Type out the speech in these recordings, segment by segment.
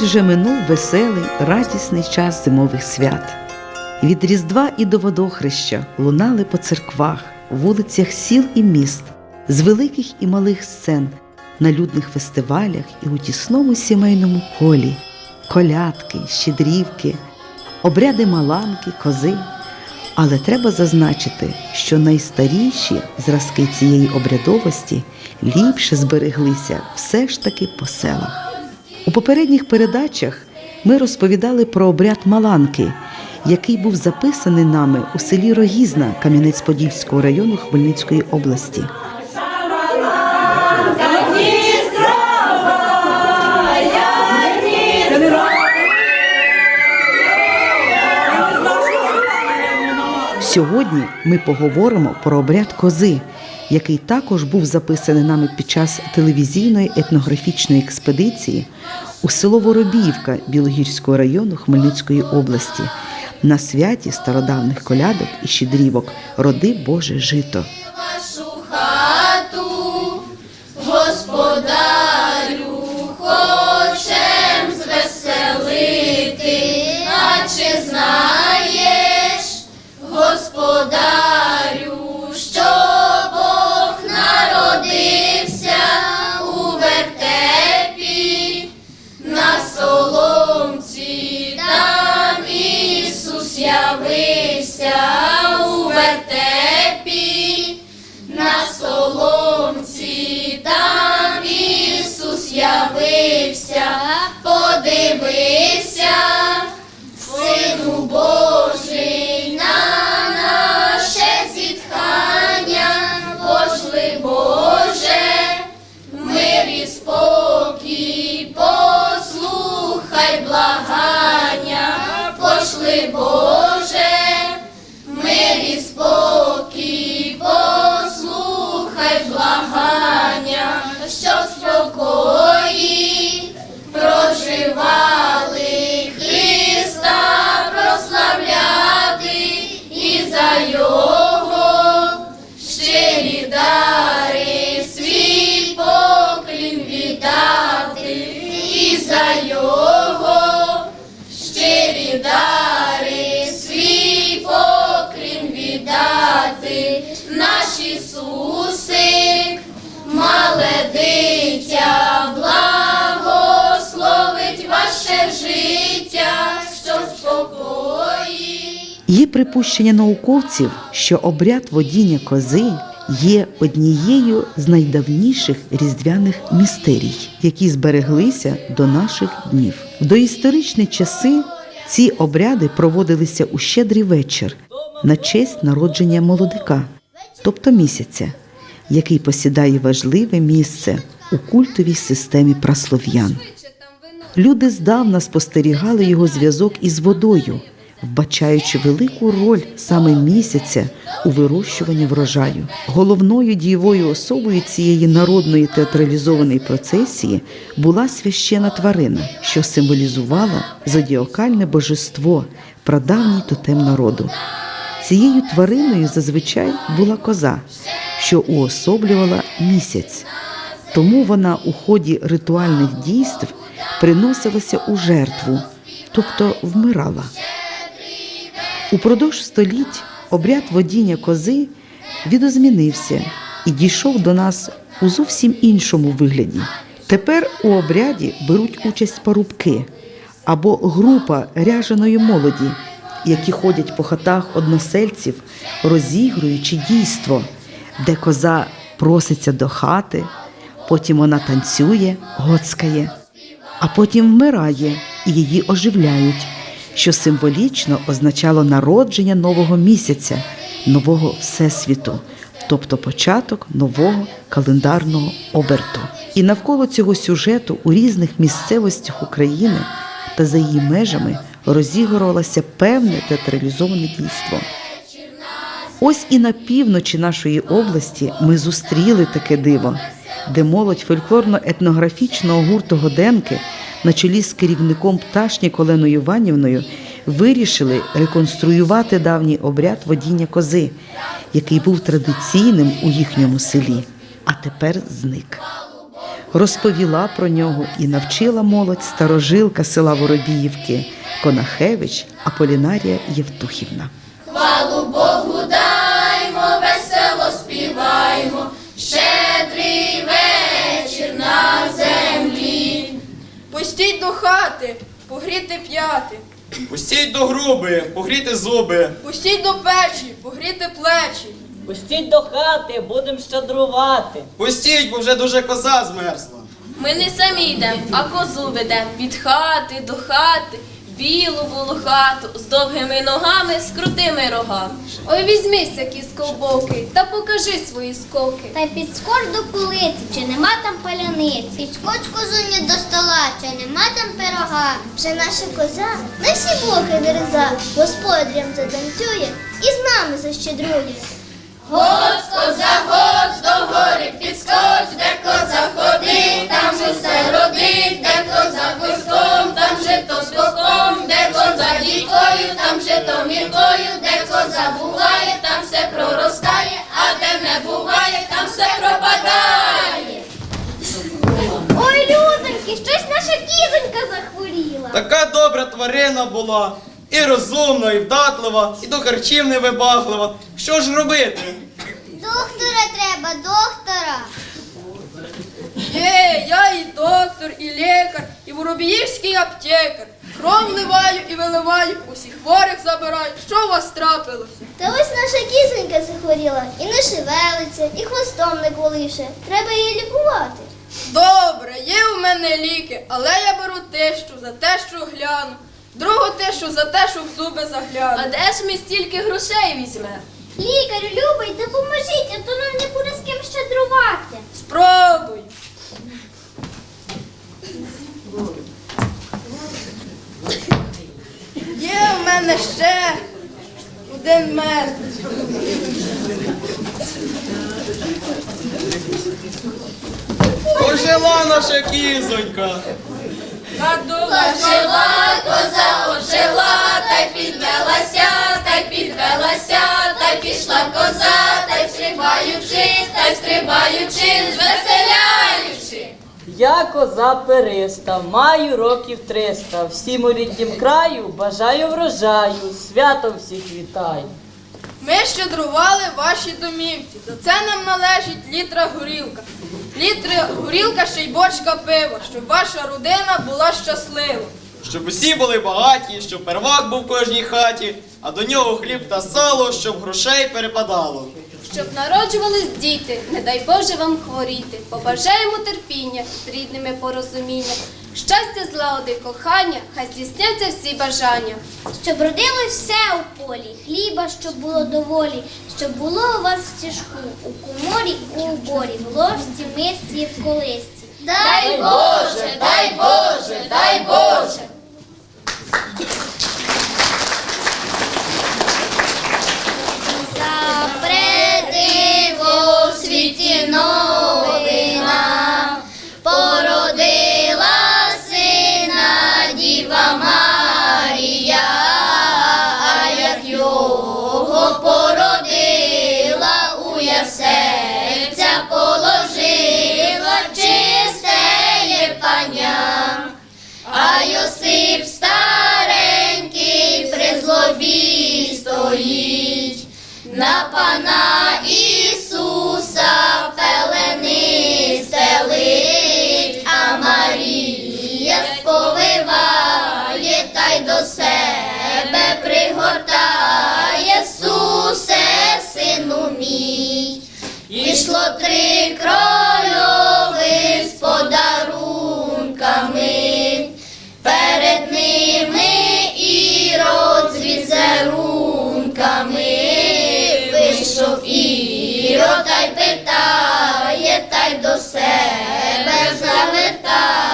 Ось вже минув веселий, радісний час зимових свят. Від Різдва і до водохреща лунали по церквах, вулицях сіл і міст, з великих і малих сцен, на людних фестивалях і у тісному сімейному колі, колядки, щедрівки, обряди маланки, кози. Але треба зазначити, що найстаріші зразки цієї обрядовості ліпше збереглися все ж таки по селах. У попередніх передачах ми розповідали про обряд Маланки, який був записаний нами у селі Рогізна Кам'янець-Подільського району Хмельницької області. Сьогодні ми поговоримо про обряд кози, який також був записаний нами під час телевізійної етнографічної експедиції у село Воробіївка Білогірського району Хмельницької області на святі стародавних колядок і щедрівок Роди Боже жито. Вашу хату, господарю, подивися, наш Ісусик, мале дитя, благословить ваше життя, що спокої. Є припущення науковців, що обряд водіння кози є однією з найдавніших різдвяних містерій, які збереглися до наших днів. В доісторичні часи ці обряди проводилися у щедрий вечір на честь народження молодика, тобто місяця, який посідає важливе місце у культовій системі праслов'ян. Люди здавна спостерігали його зв'язок із водою, вбачаючи велику роль саме місяця у вирощуванні врожаю. Головною дієвою особою цієї народної театралізованої процесії була священа тварина, що символізувала зодіакальне божество, прадавній тотем народу. Цією твариною зазвичай була коза, що уособлювала місяць. Тому вона у ході ритуальних дійств приносилася у жертву, тобто вмирала. Упродовж століть обряд водіння кози відозмінився і дійшов до нас у зовсім іншому вигляді. Тепер у обряді беруть участь парубки або група ряженої молоді, які ходять по хатах односельців, розігруючи дійство, де коза проситься до хати, потім вона танцює, гоцкає, а потім вмирає і її оживляють, що символічно означало народження нового місяця, нового всесвіту, тобто початок нового календарного оберту. І навколо цього сюжету у різних місцевостях України та за її межами розігрувалося певне театралізоване дійство. Ось і на півночі нашої області ми зустріли таке диво, де молодь фольклорно-етнографічного гурту Годенки на чолі з керівником пташні Коленою Іванівною вирішили реконструювати давній обряд водіння кози, який був традиційним у їхньому селі, а тепер зник. Розповіла про нього і навчила молодь старожилка села Воробіївки Конахевич Аполінарія Євтухівна. Хвалу Богу даймо, весело співаймо, щедрий вечір на землі. Пустіть до хати, погріти п'яти. Пустіть до груби, погріти зуби. Пустіть до печі, погріти плечі. Пустіть до хати, будем щедрувати. Пустіть, бо вже дуже коза змерзла. Ми не самі йдемо, а козу ведем від хати до хати, білу волохату, з довгими ногами, з крутими рогами. Ой, візьмися, кіз ковбоки, та покажи свої скоки. Та й підскоч до кулиці, чи нема там паляниці. Підскоч козуні до стола, чи нема там пирога. Вже наша коза на всі боки дереза, господарям затанцює і з нами защедрує. Гоц, коза, гоц, до гори підскоч, де коза ходить, там же все родить, де коза куском, там же то скоком, де коза дійкою, там же то міркою, де коза буває, там все проростає, а де не буває, там все пропадає. Ой, людоньки, щось наша кізонька захворіла. Така добра тварина була. І розумна, і вдатлива, і до харчів невибаглива. Що ж робити? Доктора треба, доктора. Є, я і доктор, і лікар, і воробіївський аптекар. Кров вливаю і виливаю, усіх хворих забираю. Що у вас трапилося? Та ось наша кізонька захворіла і не шевелиться, і хвостом не колише. Треба її лікувати. Добре, є у мене ліки, але я беру тещу за те, що гляну. Другу тещу за те, що в зуби загляну. А де ж ми стільки грошей візьме? Лікарю, любий, допоможіть, а то нам не буде з ким щедрувати. Спробуй. Є в мене ще один мед. Ожила наша кізонька. Ожила коза, ожила, та й підвелася, та й підвелася, та коза, та й стрибаючи, та й стрибаючи, звеселяючи. Я коза периста, маю років триста. Всім у ріднім краю бажаю врожаю, свято всіх вітаю. Ми щедрували ваші домівці. За це нам належить літра горілка. Літра горілка ще й бочка пива, щоб ваша родина була щаслива. Щоб усі були багаті, щоб первак був в кожній хаті, а до нього хліб та сало, щоб грошей перепадало. Щоб народжувались діти, не дай Боже вам хворіти. Побажаємо терпіння з рідними порозуміння. Щастя, злагоди, кохання, хай здійсняться всі бажання. Щоб родилось все у полі, хліба, щоб було доволі, щоб було у вас в тяжку, у коморі, у уборі, в ложці, в мисці в колисці. Дай Боже, дай Боже, дай Боже. На пана Ісуса пелени стелить, а Марія сповиває та й до себе пригортає, Ісусе, сину мій. Ішло три крольови до себе завертає,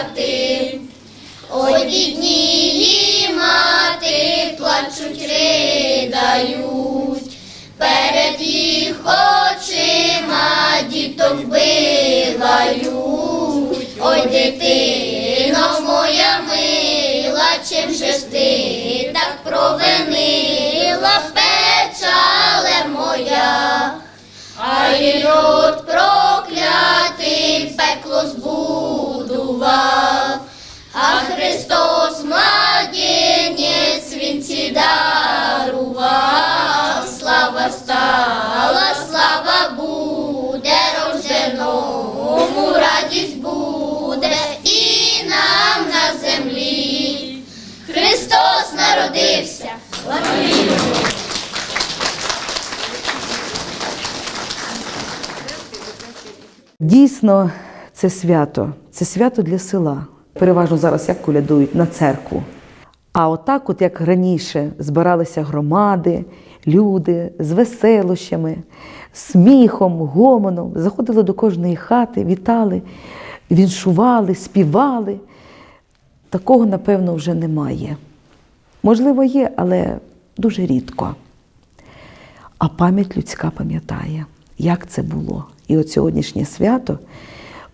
хати, ой бідні мати плачуть, ридають, перед їх очима діток билають, ой дитино моя мила, чим же ж ти так провинила печале моя, а й рот проклятий пекло збув збудував, а Христос младенець вінці дарував. Слава стала, слава буде рожденому, радість буде і нам на землі. Христос народився. Дійсно, це свято. Це свято для села. Переважно зараз як колядують на церкву. А отак, от як раніше, збиралися громади, люди з веселощами, сміхом, гомоном, заходили до кожної хати, вітали, віншували, співали. Такого, напевно, вже немає. Можливо, є, але дуже рідко. А пам'ять людська пам'ятає, як це було. І от сьогоднішнє свято,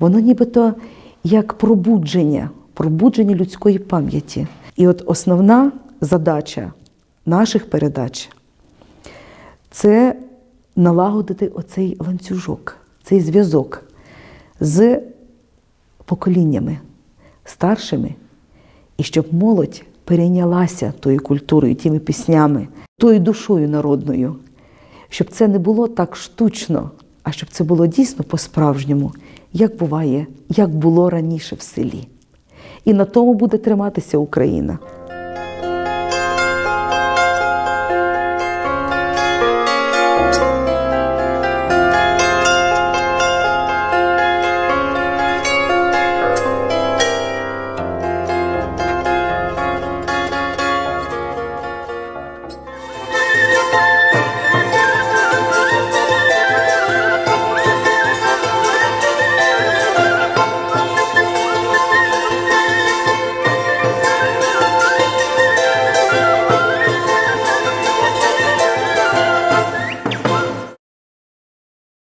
воно нібито як пробудження, пробудження людської пам'яті. І от основна задача наших передач це налагодити оцей ланцюжок, цей зв'язок з поколіннями старшими, і щоб молодь перейнялася тою культурою, тими піснями, тою душою народною, щоб це не було так штучно, а щоб це було дійсно по-справжньому, як буває, як було раніше в селі. І на тому буде триматися Україна.